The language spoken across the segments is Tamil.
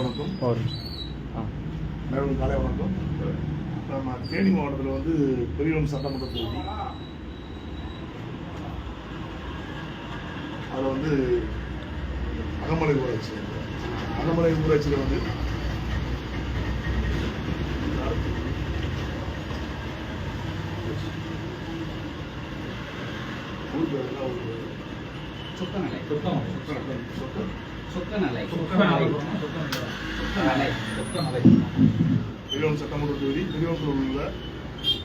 வணக்கம். ஆ. மேலும் காலை வணக்கம். நம்ம தேனி மாவட்டத்தில் வந்து பெரியவரம் சட்டமன்ற தொகுதி. அதில் வந்து அகமலை ஊராட்சி. அகமலை ஊராட்சியில் வந்து சொக்கநலை சொத்தம், சொத்தம், சொத்தம். சொக்கநலை சொக்கநலை. சொக்கநலை சொக்கநலை பெரியவரம் சட்டமன்ற தொகுதி பெரியவரத்தில் உள்ள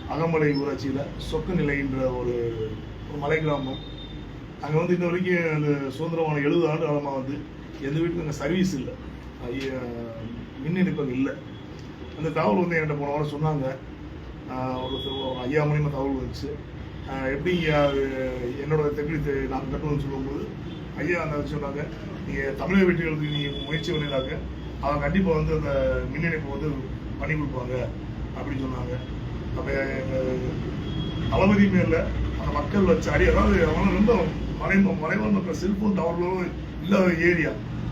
அகமலை ஊராட்சியில் சொக்க நிலைன்ற ஒரு ஒரு மலை கிராமம். அங்கே வந்து இன்ன வரைக்கும் அந்த சுதந்திரமான எழுபது ஆண்டு காலமாக வந்து எந்த வீட்டுக்கும் அங்கே சர்வீஸ் இல்லை. ஐய- மின் இணைப்பு அங்கே இல்லை. அந்த தகவல் வந்து என்கிட்ட போன வாரம் சொன்னாங்க. ஒருத்தர் ஒரு ஐயா மூலியமாக தகவல் வந்துச்சு. எப்படி அது என்னோட எப்படி தெ- நாங்கள் கட்டணும்னு சொல்லும்போது ஐயா அந்த சொன்னாங்க. நீங்கள் தமிழக வெற்றிகளுக்கு நீங்கள் முயற்சி பண்ணினாங்க அவங்க கண்டிப்பாக வந்து அந்த மின் இணைப்பு வந்து பண்ணி கொடுப்பாங்க அப்படின்னு சொன்னாங்க. அப்போ எங்கள் தளபதி மேல அந்த மக்கள் வச்ச அடி அதாவது அவங்க ரொம்ப மறை மறைவான மக்கள் செல்போன் டவர்களும் இல்லாத ஏரியா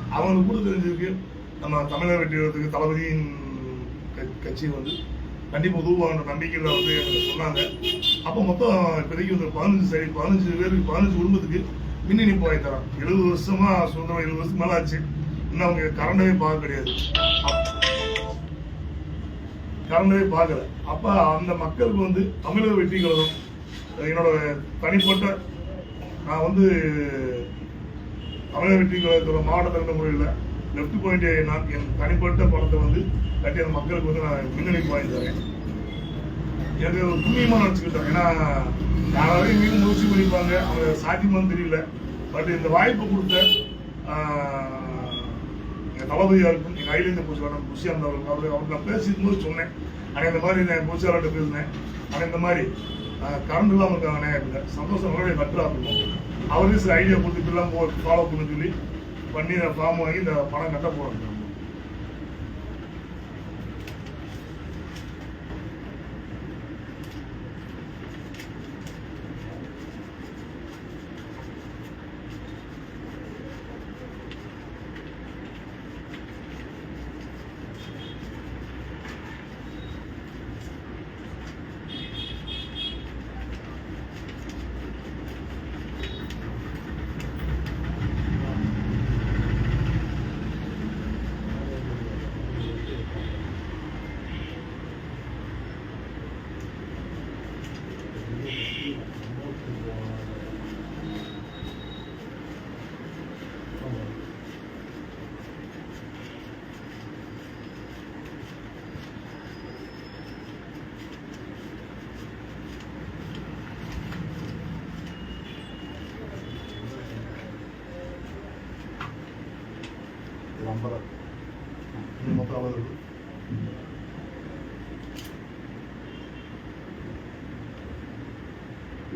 அவங்களுக்கு கூட தெரிஞ்சிருக்கு. நம்ம தமிழக வெற்றிகளுக்கு தளபதியின் க- கட்சி வந்து கண்டிப்பாக உதவுவாங்க நம்பிக்கையில் வந்து எனக்கு சொன்னாங்க. அப்போ மொத்தம் இப்போதைக்கு வந்து பதினஞ்சு சரி பதினஞ்சு பேருக்கு பதினஞ்சு குடும்பத்துக்கு மின் இணைப்பு வாங்கி தரோம் எழுபது வருஷமா சுதந்திரம் எழுபது வருஷம் மேலே ஆச்சு. இன்னும் அவங்க கரண்டவே பார்க்க கிடையாது. கரண்டவே பார்க்கல. அப்ப அந்த மக்களுக்கு வந்து தமிழக வெற்றி கழகம் என்னோட தனிப்பட்ட நான் வந்து தமிழக வெற்றி கழகத்தோட மாவட்ட தலைமை முறையில் லெஃப்ட் பாயிண்ட் நான் என் தனிப்பட்ட பணத்தை வந்து கட்டி அந்த மக்களுக்கு வந்து நான் மின்னணி வாங்கி தரேன். எனக்கு ஒரு புண்ணியமாக நினச்சிக்கிட்டேன். ஏன்னா யாராவது மீண்டும் முயற்சி அவங்க சாத்தியமான்னு தெரியல. பட் இந்த வாய்ப்பு கொடுத்த ஆஹ், தளபதியாக தளபதியா இருக்கும் எங்க அகிலேந்திர பூச்சாளர் குஷி அந்த அவர் அவர் நான் பேசிக்கும்போது சொன்னேன். ஆனால் இந்த மாதிரி நான் பூச்சாளர்கிட்ட பேசினேன். ஆனால் இந்த மாதிரி கரண்ட் இல்லாமல் இருக்காங்கண்ணே அப்படின்னா சந்தோஷம் அவருடைய பெட்டராக இருக்கும். அவரே சில ஐடியா கொடுத்து இப்படிலாம் போ ஃபாலோ பண்ணு சொல்லி பண்ணி நான் ஃபார்ம் வாங்கி இந்த பணம் கட்ட போகிறாங்க நம்பர் மொத்தம் அவ்வளவு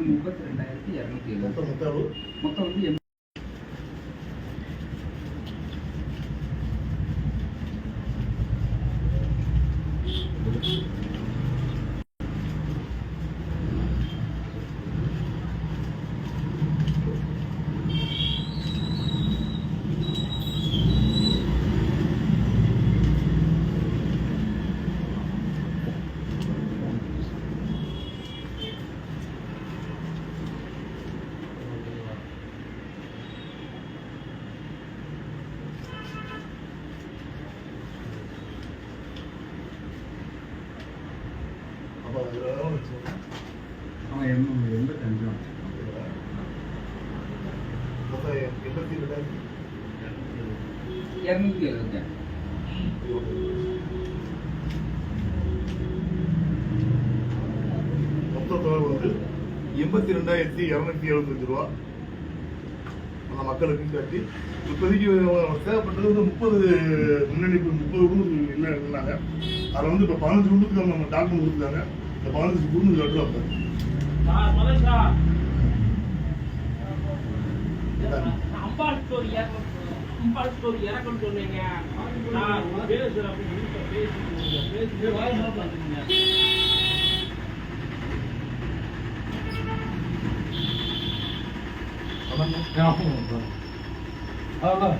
முப்பத்தி ரெண்டாயிரத்தி இரநூத்தி எழுபது மொத்தம் மொத்தம் எவ்வளவு மொத்தம் வந்து எண்பது அப்போ அது எவ்வளவு வச்சுக்கோங்க அவன் எண்பது எண்பத்தஞ்சு மொத்தம் எண்பத்தி ரெண்டாயிரத்தி. இரநூத்தி எழுபத்தஞ்சு மொத்த தொகை வந்து எண்பத்தி ரெண்டாயிரத்தி இரநூத்தி எழுபத்தஞ்சு ரூபா. அந்த மக்களுக்கு கட்டி இப்போதைக்கு தேவைப்பட்டது வந்து முப்பது முன்னணி முப்பது குடும்பத்துக்கு இல்லை இருந்தாங்க? அதில் வந்து இப்போ பதினஞ்சு குடும்பத்துக்கு நம்ம டாக்குமெண்ட் கொடுத்துருக்காங்க. இந்த பதினஞ்சு குடும்பத்துக்கு கட்டுறோம் அம்பாள் ஸ்டோரி அம்பாள் ஸ்டோரி இறக்கணும்னு சொன்னீங்க. நான் பேசுறேன் பேசி பேசி. வாய் மாப்பிள்ள அதான் அதான்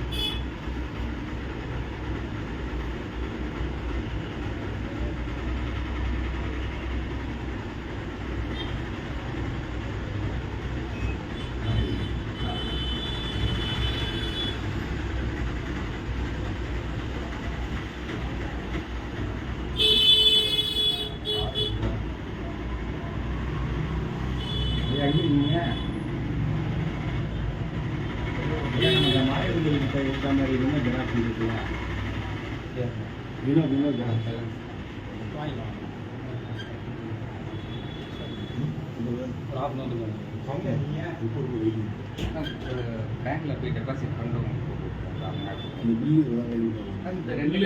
வினோத் வினோத் பேங்க்ல போய் டெபாசிட் பில்லு எழுதி அந்த ரெண்டு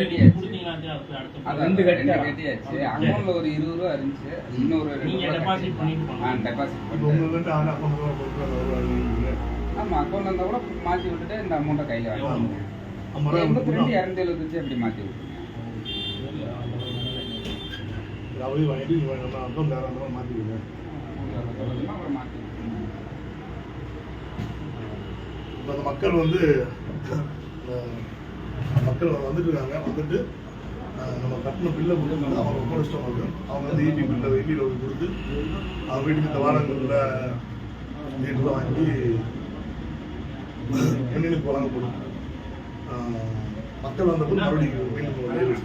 கட்டியாச்சு அக்கௌண்ட்ல ஒரு இருபது ரூபா இருந்துச்சு இன்னொரு ரெண்டு பண்ணிட்டு டெபாசிட் அக்கௌண்ட் கொடுக்குறாங்க ஆமா அக்கௌண்ட்ல இருந்தா கூட மாத்தி விட்டுட்டு இந்த அமௌண்ட்டை கையில கொடுத்தா இரநூத்தி எழுபத்தஞ்சு அப்படி மாத்தி விட்டுருங்க அவரையும் வாங்கிட்டு இவன் நம்ம அக்கௌண்ட் வேற அந்த மாதிரி இப்போ அந்த மக்கள் வந்து மக்கள் வந்துட்டு இருக்காங்க. வந்துட்டு நம்ம கட்டின பில்லை கொடுத்து அவங்க ஒப்படைச்சிட்டோம் அவங்க அவங்க வந்து ஈபி பில்லை வெயிலில் ஒரு கொடுத்து அவங்க வீட்டுக்கு இந்த வாரங்களில் மீட்டர் வாங்கி மின்னிணைப்பு போகிறாங்க கொடுக்கும் மக்கள் வந்தபோது மறுபடியும் வீட்டுக்கு ஒரு லைவ்